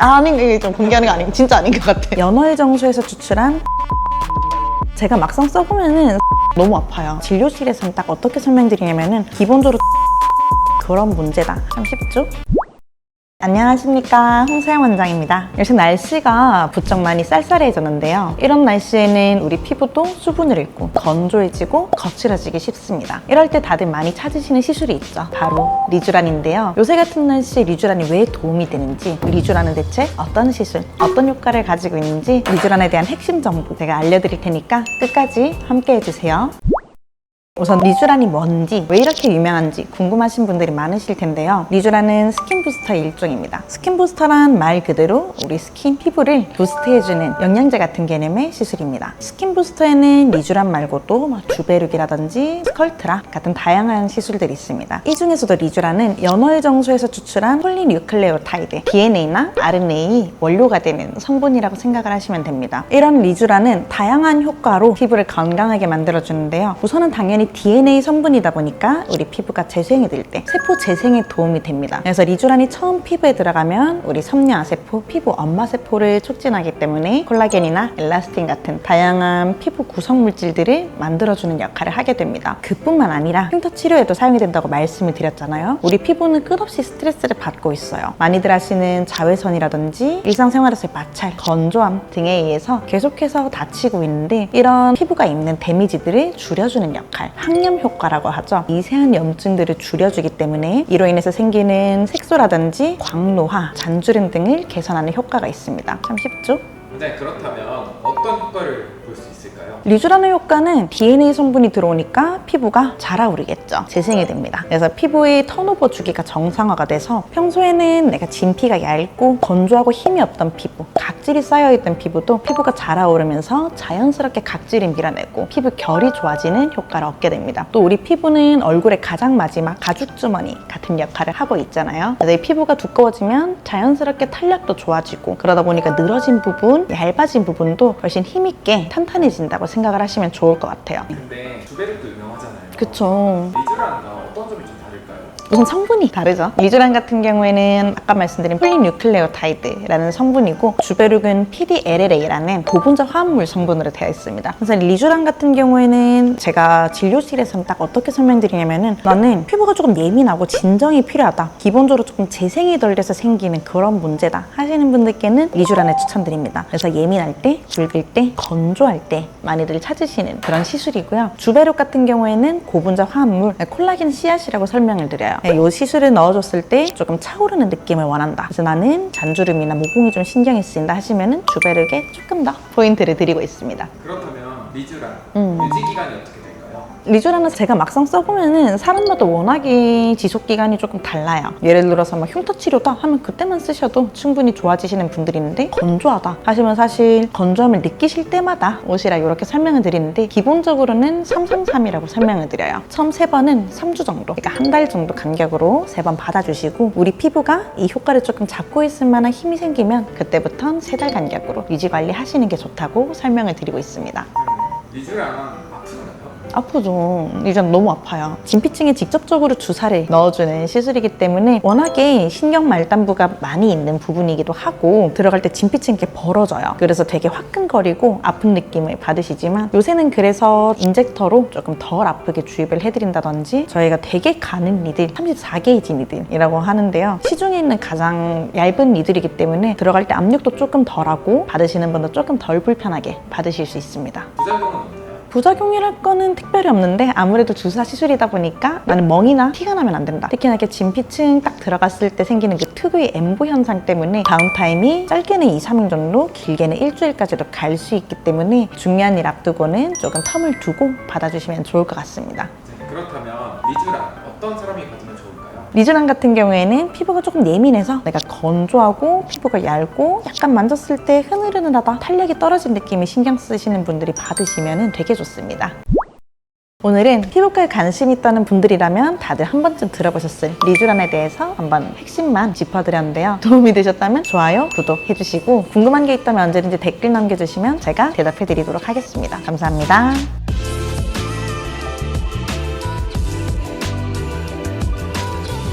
아닌 이게 좀 공개하는 거 아니고 진짜 아닌 것 같아. 연어의 정수에서 추출한 제가 막상 써보면은 너무 아파요. 진료실에서는 딱 어떻게 설명드리냐면은 기본적으로 그런 문제다. 참 쉽죠? 안녕하십니까 홍서영 원장입니다. 요새 날씨가 부쩍 많이 쌀쌀해졌는데요. 이런 날씨에는 우리 피부도 수분을 잃고 건조해지고 거칠어지기 쉽습니다. 이럴 때 다들 많이 찾으시는 시술이 있죠. 바로 리쥬란인데요. 요새 같은 날씨에 리쥬란이 왜 도움이 되는지 리쥬란은 대체 어떤 시술, 어떤 효과를 가지고 있는지 리쥬란에 대한 핵심 정보 제가 알려드릴 테니까 끝까지 함께 해주세요. 우선 리쥬란이 뭔지 왜 이렇게 유명한지 궁금하신 분들이 많으실 텐데요. 리쥬란은 스킨 부스터의 일종입니다. 스킨 부스터란 말 그대로 우리 스킨 피부를 부스트해주는 영양제 같은 개념의 시술입니다. 스킨 부스터에는 리쥬란 말고도 뭐 주베룩이라든지 스컬트라 같은 다양한 시술들이 있습니다. 이 중에서도 리쥬란은 연어의 정수에서 추출한 폴리뉴클레오타이드 DNA나 RNA 원료가 되는 성분이라고 생각을 하시면 됩니다. 이런 리쥬란은 다양한 효과로 피부를 건강하게 만들어주는데요. 우선은 당연히 DNA 성분이다 보니까 우리 피부가 재생이 될 때 세포 재생에 도움이 됩니다. 그래서 리쥬란이 처음 피부에 들어가면 우리 섬유아세포, 피부 엄마세포를 촉진하기 때문에 콜라겐이나 엘라스틴 같은 다양한 피부 구성 물질들을 만들어주는 역할을 하게 됩니다. 그뿐만 아니라 흉터 치료에도 사용이 된다고 말씀을 드렸잖아요. 우리 피부는 끝없이 스트레스를 받고 있어요. 많이들 하시는 자외선이라든지 일상생활에서의 마찰, 건조함 등에 의해서 계속해서 다치고 있는데 이런 피부가 입는 데미지들을 줄여주는 역할, 항염 효과라고 하죠. 미세한 염증들을 줄여주기 때문에 이로 인해서 생기는 색소라든지 광노화, 잔주름 등을 개선하는 효과가 있습니다. 참 쉽죠? 원장님 그렇다면 어떤 효과를? 리쥬라는 효과는 DNA 성분이 들어오니까 피부가 자라오르겠죠. 재생이 됩니다. 그래서 피부의 턴오버 주기가 정상화가 돼서 평소에는 내가 진피가 얇고 건조하고 힘이 없던 피부, 각질이 쌓여있던 피부도 피부가 자라오르면서 자연스럽게 각질을 밀어내고 피부 결이 좋아지는 효과를 얻게 됩니다. 또 우리 피부는 얼굴의 가장 마지막 가죽주머니 같은 역할을 하고 있잖아요. 이 피부가 두꺼워지면 자연스럽게 탄력도 좋아지고 그러다 보니까 늘어진 부분, 얇아진 부분도 훨씬 힘있게 탄탄해진다고 생각 을 하시면 좋을 것 같아요. 근데 주베르도 유명하잖아요. 그쵸. 리쥬란과 우선 성분이 다르죠. 리쥬란 같은 경우에는 아까 말씀드린 폴리뉴클레오타이드라는 성분이고 주베룩은 PDLLA라는 고분자 화합물 성분으로 되어 있습니다. 그래서 리쥬란 같은 경우에는 제가 진료실에서는 딱 어떻게 설명드리냐면은 나는 피부가 조금 예민하고 진정이 필요하다. 기본적으로 조금 재생이 덜 돼서 생기는 그런 문제다 하시는 분들께는 리쥬란을 추천드립니다. 그래서 예민할 때, 붉을 때, 건조할 때 많이들 찾으시는 그런 시술이고요. 주베룩 같은 경우에는 고분자 화합물, 콜라겐 씨앗이라고 설명을 드려요. 네, 이 시술을 넣어줬을 때 조금 차오르는 느낌을 원한다. 그래서 나는 잔주름이나 모공이 좀 신경이 쓰인다 하시면은 주베룩에 조금 더 포인트를 드리고 있습니다. 그렇다면 리쥬란 음. 유지 기간이 어떻게 될까요? 리쥬란은 제가 막상 써보면은 사람마다 워낙에 지속 기간이 조금 달라요. 예를 들어서 막 흉터 치료다 하면 그때만 쓰셔도 충분히 좋아지시는 분들이 있는데 건조하다 하시면 사실 건조함을 느끼실 때마다 오시라 이렇게 설명을 드리는데 기본적으로는 333이라고 설명을 드려요. 처음 세 번은 3주 정도, 그러니까 한 달 정도 간격으로 세 번 받아주시고 우리 피부가 이 효과를 조금 잡고 있을 만한 힘이 생기면 그때부터는 세달 간격으로 유지 관리하시는 게 좋다고 설명을 드리고 있습니다. 아프죠. 리전 너무 아파요. 진피층에 직접적으로 주사를 넣어주는 시술이기 때문에 워낙에 신경 말단부가 많이 있는 부분이기도 하고 들어갈 때 진피층이 이렇게 벌어져요. 그래서 되게 화끈거리고 아픈 느낌을 받으시지만 요새는 그래서 인젝터로 조금 덜 아프게 주입을 해드린다든지 저희가 되게 가는 니들 34게이지 니들이라고 하는데요. 시중에 있는 가장 얇은 니들이기 때문에 들어갈 때 압력도 조금 덜하고 받으시는 분도 조금 덜 불편하게 받으실 수 있습니다. 없나요? 부작용이랄 거는 특별히 없는데 아무래도 주사 시술이다 보니까 나는 멍이나 티가 나면 안 된다. 특히나 이렇게 진피층 딱 들어갔을 때 생기는 그 특유의 엠보 현상 때문에 다운 타임이 짧게는 2, 3일 정도, 길게는 일주일까지도 갈 수 있기 때문에 중요한 일 앞두고는 조금 텀을 두고 받아주시면 좋을 것 같습니다. 네, 그렇다면 리쥬란 어떤 사람이 좋을까요? 리쥬란 같은 경우에는 피부가 조금 예민해서 내가 건조하고 피부가 얇고 약간 만졌을 때 흐느흐느하다 탄력이 떨어진 느낌이 신경 쓰시는 분들이 받으시면 되게 좋습니다. 오늘은 피부과에 관심 있다는 분들이라면 다들 한 번쯤 들어보셨을 리쥬란에 대해서 한번 핵심만 짚어드렸는데요. 도움이 되셨다면 좋아요, 구독 해주시고 궁금한 게 있다면 언제든지 댓글 남겨주시면 제가 대답해드리도록 하겠습니다. 감사합니다.